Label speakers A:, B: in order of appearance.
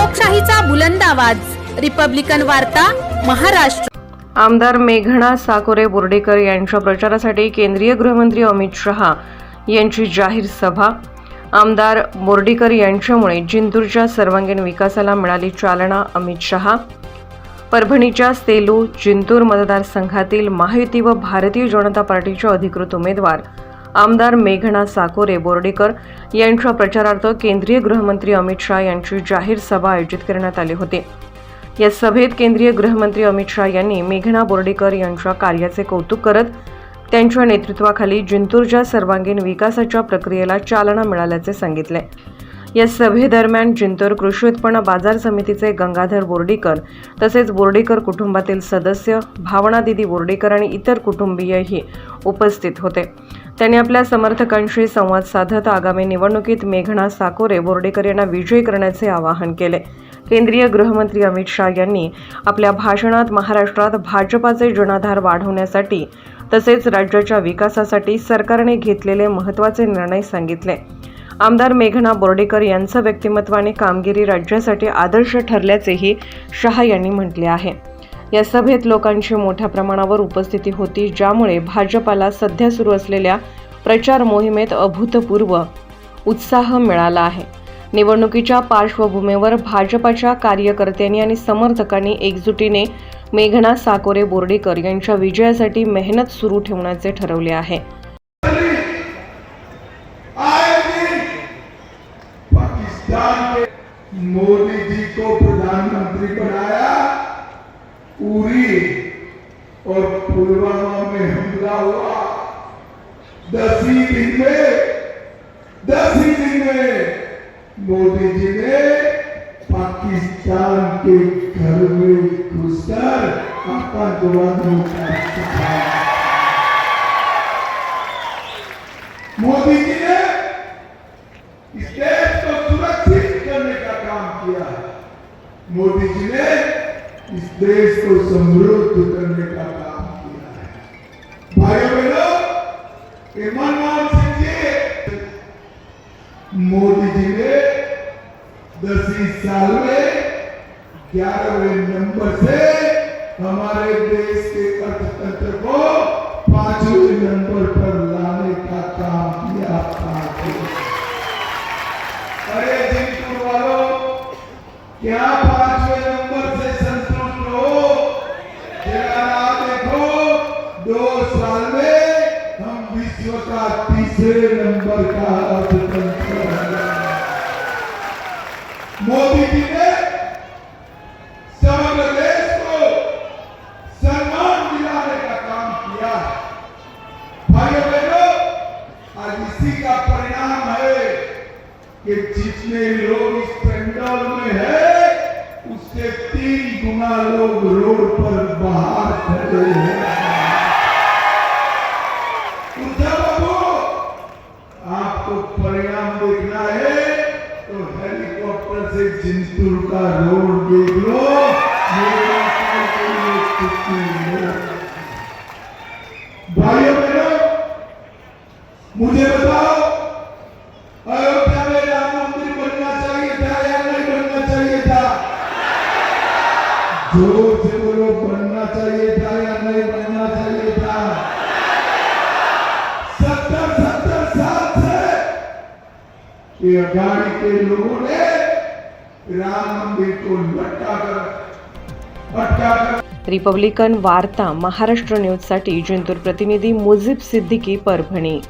A: लोकशाहीचा बुलंद आवाज. रिपब्लिकन वार्ता महाराष्ट्र.
B: आमदार मेघना साकोरे बोर्डेकर यांच्या प्रचारासाठी केंद्रीय गृहमंत्री अमित शहा यांची जाहीर सभा. आमदार बोर्डीकर यांच्यामुळे जिंतूरच्या सर्वांगीण विकासाला मिळाली चालना अमित शहा. परभणीच्या सेलू जिंतूर मतदारसंघातील महायुती व भारतीय जनता पार्टीचे अधिकृत उमेदवार आमदार मेघना साकोरे बोर्डीकर यांच्या प्रचारार्थ केंद्रीय गृहमंत्री अमित शहा यांची जाहीर सभा आयोजित करण्यात आली होती. या सभेत केंद्रीय गृहमंत्री अमित शहा यांनी मेघना बोर्डीकर यांच्या कार्याचे कौतुक करत त्यांच्या नेतृत्वाखाली जिंतूरच्या सर्वांगीण विकासाच्या प्रक्रियेला चालना मिळाल्याचे सांगितले. या सभेदरम्यान जिंतूर कृषी उत्पन्न बाजार समितीचे गंगाधर बोर्डीकर तसेच बोर्डीकर कुटुंबातील सदस्य भावना दिदी बोर्डीकर आणि इतर कुटुंबीयही उपस्थित होते. त्यांनी आपल्या समर्थकांशी संवाद साधत आगामी निवडणुकीत मेघना साकोरे बोर्डेकर यांना विजयी करण्याचे आवाहन केले. केंद्रीय गृहमंत्री अमित शाह यांनी आपल्या भाषणात महाराष्ट्रात भाजपाचे जनाधार वाढवण्यासाठी तसेच राज्याच्या विकासासाठी सरकारने घेतलेले महत्त्वाचे निर्णय सांगितले. आमदार मेघना बोर्डेकर यांचं व्यक्तिमत्व आणि कामगिरी राज्यासाठी आदर्श ठरल्याचेही शहा यांनी म्हटले आहे. या सभेत लोकांची मोठ्या प्रमाणावर उपस्थिती होती ज्यामुळे भाजपाला सध्या सुरू असलेल्या प्रचार मोहिमेत अभूतपूर्व उत्साह मिळाला आहे. निवडणुकीच्या पार्श्वभूमीवर भाजपाच्या कार्यकर्त्यांनी आणि समर्थकांनी एकजुटीने मेघना साकोरे बोर्डीकर यांच्या विजयासाठी मेहनत सुरू ठेवण्याचे ठरवले आहे.
C: उरी और पुलवामा में हमला हुआ। दस ही दिन में, दस ही दिन में मोदी जी ने पाकिस्तान के घर में घुसकर आतंकवादियों का मोदी जी ने इस देश को सुरक्षित करने का काम किया। मोदी जी ने इस देश को समृद्ध करने का काम किया है। भाइयों बहनों जी, मोदी जी ने दस साल में ग्यारहवें नंबर से हमारे देश के अर्थतंत्र को पाँचवें नंबर पर लाने मोदी जी ने समग्र देश को सम्मान दिलाने का काम किया। भाइयों बहनों, आज इसी का परिणाम है कि जितने लोग इस पंडाल में है उससे तीन गुना लोग रोड पर बाहर खड़े हैं। से का रोड देख लो भाइयों, बहनों, मुझे बताओ अयोध्या में राम मंदिर बनना चाहिए था या नहीं बनना चाहिए था? से बोलो बनना चाहिए था या नहीं बनना चाहिए था? सत्तर सत्तर साल से ये अघाड़ी के लोगों ने राम मंदिर को कर कर
B: रिपब्लिकन वार्ता महाराष्ट्र न्यूजसाठी जिंतूर प्रतिनिधी मुजीब सिद्दीकी परभणी.